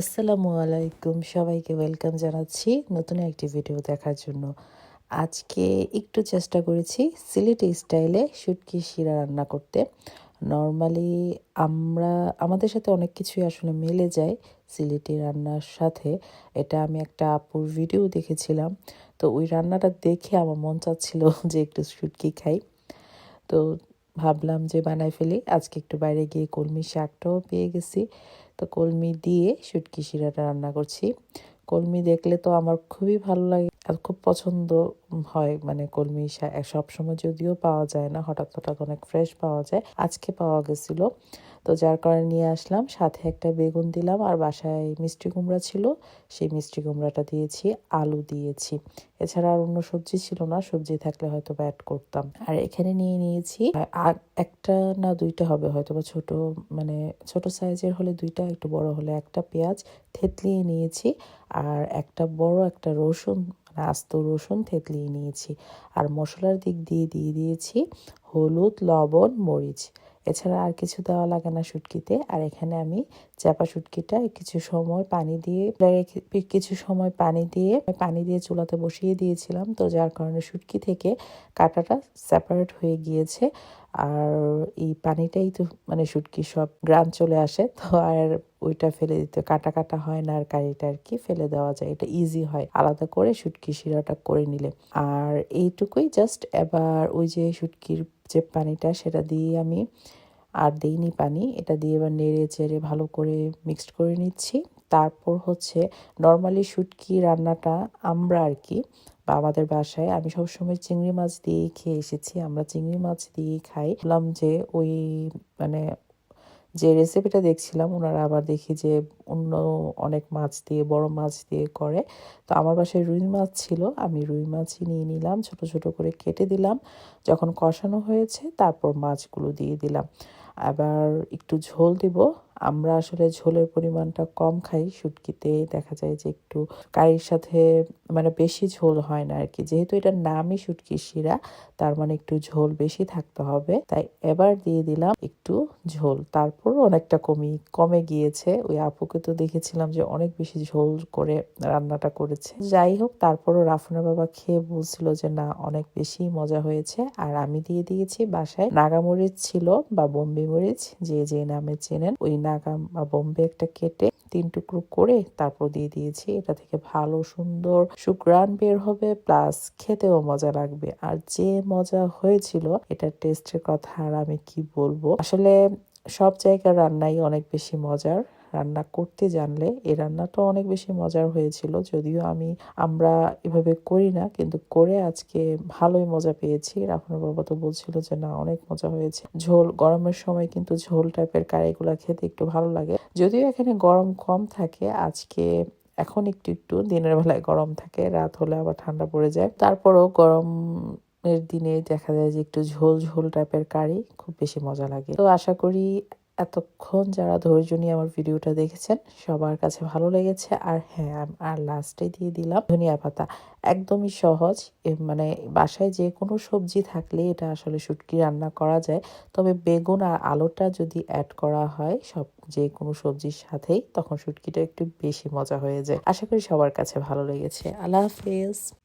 আসসালামু আলাইকুম। সবাইকে ওয়েলকাম জানাচ্ছি নতুন একটি ভিডিও দেখার জন্য। আজকে একটু চেষ্টা করেছি সিলেটি স্টাইলে শুটকি শিরা রান্না করতে। নর্মালি আমরা, আমাদের সাথে অনেক কিছুই আসলে মিলে যায় সিলেটি রান্নার সাথে। এটা আমি একটা আপুর ভিডিও দেখেছিলাম। তো ওই রান্নাটা দেখে আমার মন চাচ্ছিল যে একটু শুটকি খাই। তো ভাবলাম যে বানাই ফেলি। আজকে একটু বাইরে গিয়ে কলমি শাকটাও পেয়ে গেছি। তো কলমি দিয়ে শুটকি শিরাটা রান্না করছি। কলমি দেখলে তো আমার খুবই ভালো লাগে আর খুব পছন্দ হয় মানে কলমি সবসময় যদিও পাওয়া যায় না, হঠাৎ হঠাৎ অনেক ফ্রেশ পাওয়া যায়। আজকে পাওয়া গেছিল তো যার কারণে নিয়ে আসলাম। সাথে একটা বেগুন দিলাম আর বাসায় মিষ্টি কুমড়া ছিল, সেই মিষ্টি কুমড়াটা দিয়েছি, আলু দিয়েছি। এছাড়া আর অন্য সবজি ছিল না, সবজি থাকলে হয়তো বা অ্যাড করতাম। আর এখানে নিয়ে নিয়েছি একটা না দুইটা হবে হয়তো বা ছোট মানে ছোট সাইজের হলে দুইটা, একটু বড় হলে একটা পেঁয়াজ থেতলিয়ে নিয়েছি, আর একটা বড় একটা রসুন মানে আস্ত রসুন থেতলিয়ে নিয়েছি। আর মশলার দিক দিয়ে দিয়ে দিয়েছি হলুদ, লবণ, মরিচ। এছাড়া আর কিছু দেওয়া লাগে না শুটকিতে। আর এখানে আমি চাপা শুটকিটা কিছু সময় পানি দিয়ে কিছু সময় পানি দিয়ে পানি দিয়ে চুলাতে বসিয়ে দিয়েছিলাম। তো যার কারণে শুটকি থেকে কাটাটা সেপারেট হয়ে গিয়েছে। আর এই পানিটাই তো মানে শুটকি সব গ্রান চলে আসে। তো আর ওইটা ফেলে দিতে, কাটা কাটা হয় না আর কারিটা আর কি ফেলে দেওয়া যায়। এটা ইজি হয় আলাদা করে শুটকি শিরাটা করে নিলে। আর এইটুকুই জাস্ট এবার ওই যে শুটকির যে পানিটা সেটা দিয়ে আমি আর দিইনি পানি, এটা দিয়ে এবার নেড়ে চেড়ে ভালো করে মিক্সড করে নিচ্ছি। তারপর হচ্ছে নর্মালি শুটকি রান্নাটা আমরা আর কি বা আমাদের বাসায়, আমি সবসময় চিংড়ি মাছ দিয়েই খেয়ে এসেছি। আমরা চিংড়ি মাছ দিয়েই খাই। বললাম যে ওই মানে যে রেসিপিটা দেখছিলাম ওনারা আবার দেখি যে অন্য অনেক মাছ দিয়ে, বড় মাছ দিয়ে করে। তো আমার বাসায় রুই মাছ ছিল, আমি রুই মাছই নিয়ে নিলাম, ছোট ছোট করে কেটে দিলাম। যখন কষানো হয়েছে, তারপর মাছগুলো দিয়ে দিলাম। আবার একটু ঝোল দিব আমরা আসলে ঝোলের পরিমাণটা কম খাই, শুটকিতে দেখা যায় যে একটু কারির সাথে মানে বেশি ঝোল হয় না আর কি যেহেতু এটার নামই শুটকির শিরা, তার মানে একটু ঝোল বেশি থাকতে হবে। তাই এবার দিয়ে দিলাম একটু ঝোল। তারপর অনেকটা কমি, কমে গিয়েছে। ওই আপুকে তো দেখেছিলাম যে অনেক বেশি ঝোল করে রান্নাটা করেছে। যাই হোক, তারপরও রাফুনের বাবা খেয়ে বলছিল যে না, অনেক বেশি মজা হয়েছে। আর আমি দিয়ে দিয়েছি বাসায় নাগামরিচ ছিল বা বোম্বে মরিচ, যে যে নামে চেনেন, ওই নাগাম বা বোম্বে একটা কেটে তিন টুকরো করে তারপর দিয়ে দিয়েছি। এটা থেকে ভালো, সুন্দর সুগ্রান বের হবে, প্লাস খেতেও মজা লাগবে। আর যে মজা হয়েছিল, এটা টেস্টের কথা আর আমি কি বলব? আসলে সব জায়গার রান্নাই অনেক বেশি মজার। রান্না করতে জানলে এই রান্নাটা অনেক বেশি মজার হয়েছিল। যদিও আমি, আমরা এভাবে করি না, কিন্তু করে আজকে ভালোই মজা পেয়েছি। রাফানোর বাবা তো বলছিল যে, না, অনেক মজা হয়েছে। ঝোল, গরমের সময় কিন্তু ঝোল টাইপের কারিগুলা খেতে একটু ভালো লাগে। যদিও এখানে গরম কম থাকে, আজকে এখন একটু একটু দিনের বেলায় গরম থাকে, রাত হলে আবার ঠান্ডা পড়ে যায়। তারপরও গরম এর দিনে দেখা যায় যে, একটু ঝোল ঝোল টাইপের কারি খুব বেশি মজা লাগে। তো আশা করি এতক্ষণ যারা ধৈর্য নিয়ে আমার ভিডিওটা দেখেছেন, সবার কাছে ভালো লেগেছে। আর হ্যাঁ আর লাস্টে দিয়ে দিলাম ধনিয়া পাতা। একদমই সহজ মানে বাসায় যে কোনো সবজি থাকলে এটা আসলে শুটকি রান্না করা যায়। তবে বেগুন আর আলুটা যদি অ্যাড করা হয় সব, যে কোনো সবজির সাথেই, তখন শুটকিটা একটু বেশি মজা হয়ে যায়। আশা করি সবার কাছে ভালো লেগেছে। আল্লাহ হাফেজ।